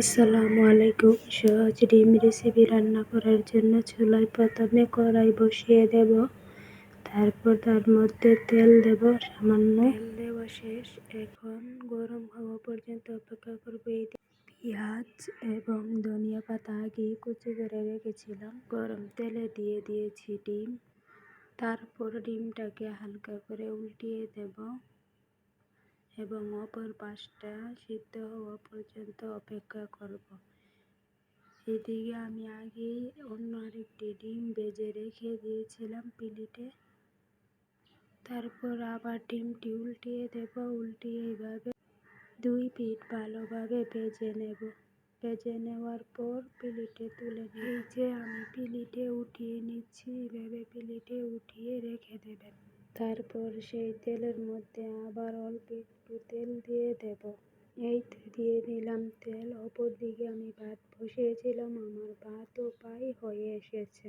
আসসালামু আলাইকুম। সহজ ডিম রেসিপি রান্না করার জন্য চুলায় প্রথমে কড়াই বসিয়ে দেব। তারপর তার মধ্যে তেল দেব, সামান্য। দেওয়া শেষ। এখন গরম হওয়া পর্যন্ত অপেক্ষা করব এই পেঁয়াজ এবং ধনিয়া পাতা আগে কুচি করে রেখেছিলাম। গরম তেলে দিয়ে দিয়েছি ডিম। তারপর ডিমটাকে হালকা করে উল্টিয়ে দেব। এবং অপর পাশটা সিদ্ধ হওয়া পর্যন্ত অপেক্ষা করব। এদিকে আমি আগেই অন্য আরেকটি ডিম বেজে রেখে দিয়েছিলাম প্লেটে। তারপর আবার ডিমটি উল্টিয়ে দেব, উল্টিয়ে এইভাবে দুই পিঠ ভালোভাবে ভেজে নেব। ভেজে নেওয়ার পর প্লেটে তুলে নিয়ে যে আমি প্লেটে উঠিয়ে নিচ্ছি, এভাবে প্লেটে উঠিয়ে রেখে দেবেন। তারপর সেই তেলের মধ্যে আবার অল্প একটু তেল দিয়ে দেব। এই দিয়ে দিলাম তেল। অপর দিকে আমি ভাত বসিয়েছিলাম। আমার ভাতও প্রায় হয়ে এসেছে।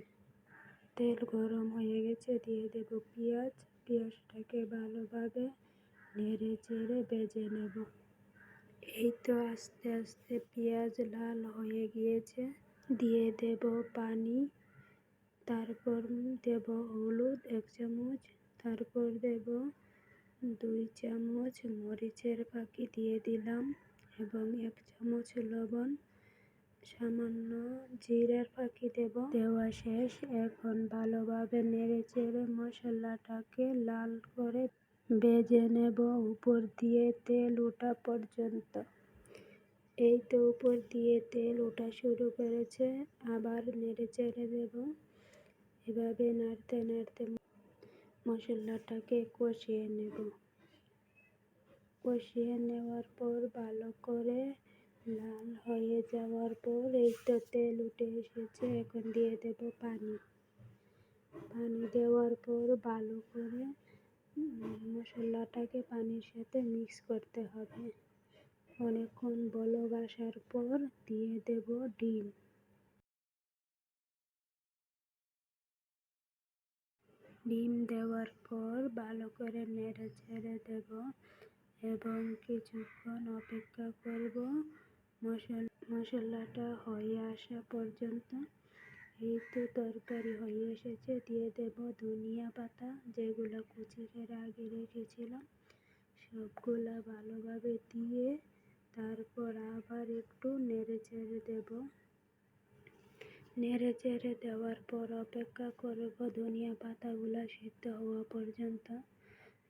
তেল গরম হয়ে গেছে। দিয়ে দেব পেঁয়াজ। পেঁয়াজটাকে ভালোভাবে নেড়ে চেড়ে বেজে নেব। এই তো আস্তে আস্তে পেঁয়াজ লাল হয়ে গিয়েছে। দিয়ে দেব পানি। তারপর দেব হলুদ এক চামচ। তারপর দেব দুই চামচ মরিচের ফাঁকি দিয়ে দিলাম এবং এক চামচ লবণ। সামান্য জিরার ফাঁকি দেব। দেওয়া শেষ। এখন ভালোভাবে নেড়ে চেড়ে মশলাটাকে লাল করে বেজে নেব উপর দিয়ে তেল ওঠা পর্যন্ত। এই তো উপর দিয়ে তেল ওঠা শুরু করেছে। আবার নেড়ে চেড়ে দেব। এভাবে নাড়তে নাড়তে মশলাটাকে কষিয়ে নেব। কষিয়ে নেওয়ার পর ভালো করে লাল হয়ে যাওয়ার পর এই তো তেল উঠে এসেছে, এখন দিয়ে দেব পানি। পানি দেওয়ার পর ভালো করে মশলাটাকে পানির সাথে মিক্স করতে হবে। অনেকক্ষণ বলক আসার পর দিয়ে দেব ডিম। ডিম দেওয়ার পর ভালো করে নেড়ে ছেড়ে দেব এবং কিছুক্ষণ অপেক্ষা করব। মশলা মশলাটা হয়ে আসা পর্যন্ত। এই তো তরকারি হয়ে এসেছে। দিয়ে দেব ধনিয়া পাতা, যেগুলো কুচি করে আগে রেখেছিলাম। সবগুলা ভালোভাবে দিয়ে তারপর আবার একটু নেড়ে চেড়ে দেব। নেড়ে চেড়ে দেওয়ার পর অপেক্ষা করব ধনিয়া পাতাগুলো সিদ্ধ হওয়া পর্যন্ত।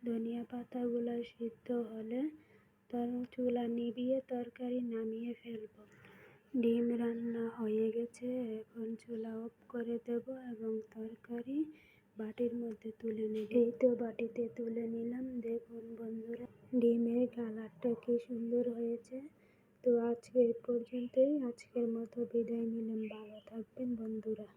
ধনিয়া পাতাগুলো সিদ্ধ হলে তর চুলা নিভিয়ে তরকারি নামিয়ে ফেলব। ডিম রান্না হয়ে গেছে, এখন চুলা অফ করে দেব এবং তরকারি বাটির মধ্যে তুলে নেব। এই তো বাটিতে তুলে নিলাম। দেখুন বন্ধুরা, ডিমের কালারটা কি সুন্দর হয়েছে। তো আজকে এই পর্যন্তই। আজকের মতো বিদায় নিলাম। ভালো থাকবেন বন্ধুরা।